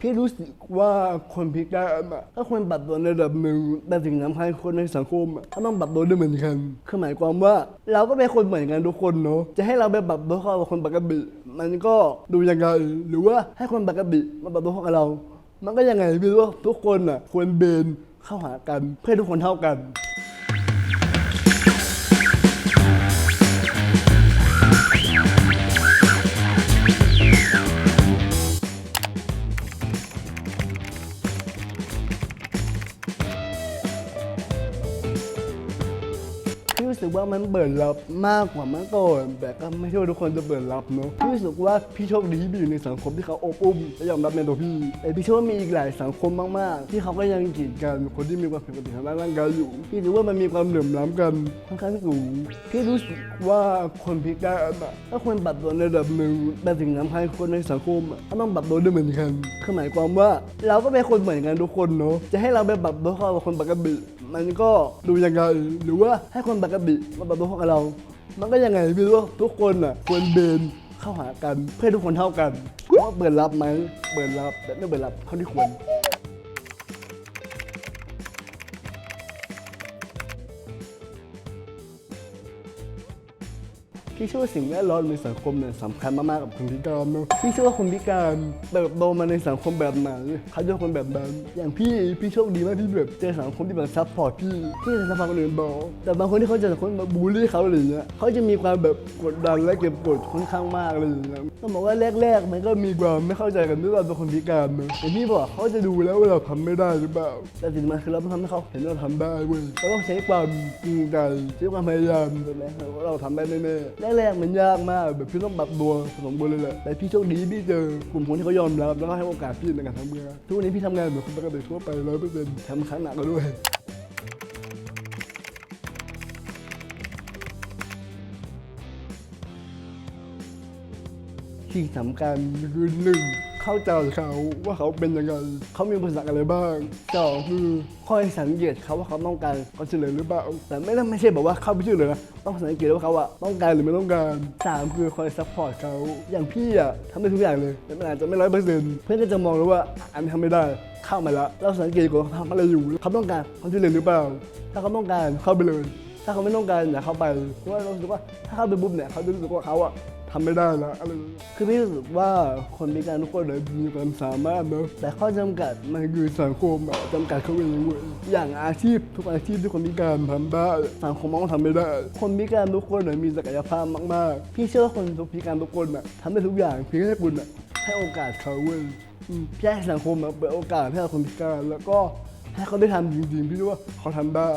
พี่รู้สึกว่าคนพิการอะก็ควรปรับตัวในระดับหนึ่งแต่สิ่งสำคัญคนในสังคมอะก็ต้องปรับตัวด้วยเหมือนกันคือหมายความว่า เราก็เป็นคนเหมือนกันทุกคนเนาะจะให้เราไปปรับตัวเข้ากับคนปกติมันก็ดูยังไงหรือว่าให้คนปกติมาปรับตัวเข้ากับเรา มันก็ยังไงพี่รู้ว่าทุกคนอะควรเบนเข้าหากันเพื่อให้ทุกคนเท่ากัน รู้สึกว่ามันเปิดรับมากกว่าเมื่อก่อนแต่ก็ไม่ใช่ว่าทุกคนจะเปิดรับเนอะพี่รู้สึกว่าพี่โชคดีที่อยู่ในสังคมที่เขาอบอุ้มและยอมรับในตัวพี่แต่พี่เชื่อว่ามีอีกหลายสังคมมากๆ ที่เขาก็ยังกีดกันคนที่มีความผิดปกติทางด้านร่างกายอยู่พี่รู้ว่ามันมีความเหลื่อมล้ำกันค่อนข้างสูงพี่รู้สึกว่าคนพิการอะก็ควรปรับตัวในระดับหนึ่งแต่สิ่งสำคัญคนในสังคมอะก็ต้องปรับตัวด้วยเหมือนกันคือหมายความว่าเราก็เป็นคนเหมือนกันทุกคนเนาะจะให้เราไปปรับตัวเข้ากับคนปกติ มันก็ดูยังไงหรือว่าให้คนปกติมาปรับตัวเข้ากับเรา มันก็ยังไงพี่รู้ว่าทุกคนอะควรเบนเข้าหากันเพื่อให้ทุกคนเท่ากันว่าเปิดรับไหมเปิดรับแต่ไม่เปิดรับเท่าที่ควร พี่เชื่อว่าสิ่งแวดล้อมในสังคมเนี่ยสำคัญมากๆกับคนพิการเนอะพี่เชื่อว่าคนพิการเติบโตมาในสังคมแบบไหนเขาจะคนแบบนั้นอย่างพี่พี่โชคดีมากที่แบบเจอสังคมที่แบบซัพพอร์ตพี่ที่จะซัพพอร์ตคนอื่นบอกแต่บางคนที่เขาเจอสังคมแบบบูลลี่เขาอะไรอย่างเงี้ยเขาจะมีความแบบกดดันและเก็บกดค่อนข้างมากอะไรอย่างเงี้ยต้องบอกว่าแรกๆมันก็มีความไม่เข้าใจกันด้วยเราเป็นคนพิการเนอะอย่พี่บอกเขาจะดูแล้วว่าเราทำไม่ได้หรือเปล่าแต่สิ่งสำคัญคือเราต้องทำให้เขาเห็นว่าเราทำได้เว้ยเราต้องใช้ความจริงใจใช้ความพยายามใช่ไหมเราทำได้แน่ๆแรกๆมันยากมากแบบพี่ต้องปรับตัวผสมบูรณ์เลยแหละแต่พี่โชคดีพี่เจอกลุ่มคนที่เขายอมรับแล้วก็ให้โอกาสพี่ในการทำงานทุกวันนี้พี่ทำงานเหมือนคนปกติทั่วไปร้อยเปอร์เซ็นต์ทำครั้งหนักก็ด้วยที่สำคัญคือหนึ่ง เข้าใจเขาว่าเขาเป็นยังไงเขามีอุปสรรคอะไรบ้างสองคือคอยสังเกตเขาว่าเขาต้องการความช่วยเหลือหรือเปล่าแต่ไม่ได้ไม่ใช่แบบว่าเข้าไปช่วยเหลือนะต้องสังเกตว่าเขาอะต้องการหรือไม่ต้องการสามคือคอยซัพพอร์ตเขาอย่างพี่อะทำได้ทุกอย่างเลยแต่มันอาจจะไม่ร้อยเปอร์เซ็นต์เพื่อนก็จะมองแล้วว่าอันนี้ทำไม่ได้เข้ามาแล้วเราสังเกตก่อนว่าเขาทำอะไรอยู่เขาต้องการความช่วยเหลือหรือเปล่า ถ้าเขาต้องการเข้าไปเลย ถ้าเขาไม่ต้องการอย่าเข้าไปเพราะว่าเรารู้สึกว่าถ้าเข้าไปปุ๊บเนี่ยเขาจะรู้สึกว่าเขาอะ ทำไม่ได้แล้วอะไรเงี้ยคือพี่รู้สึกว่าคนพิการทุกคนเลยมีความสามารถเนอะแต่ข้อจำกัดมันคือสังคมอะจำกัดเขาเองเว้ยอย่างอาชีพทุกอาชีพที่คนพิการทำได้สังคมมองว่าทำไม่ได้ คนพิการทุกคนเลยมีศักยภาพมากๆ พี่เชื่อว่าคนพิการทุกคนอะทำได้ทุกอย่างเพียงแค่คุณอะให้โอกาสเขาเว้ยอืมพี่ให้สังคมเปิดโอกาสให้คนพิการแล้วก็ให้เขาได้ทำจริงๆพี่รู้ว่าเขาทำได้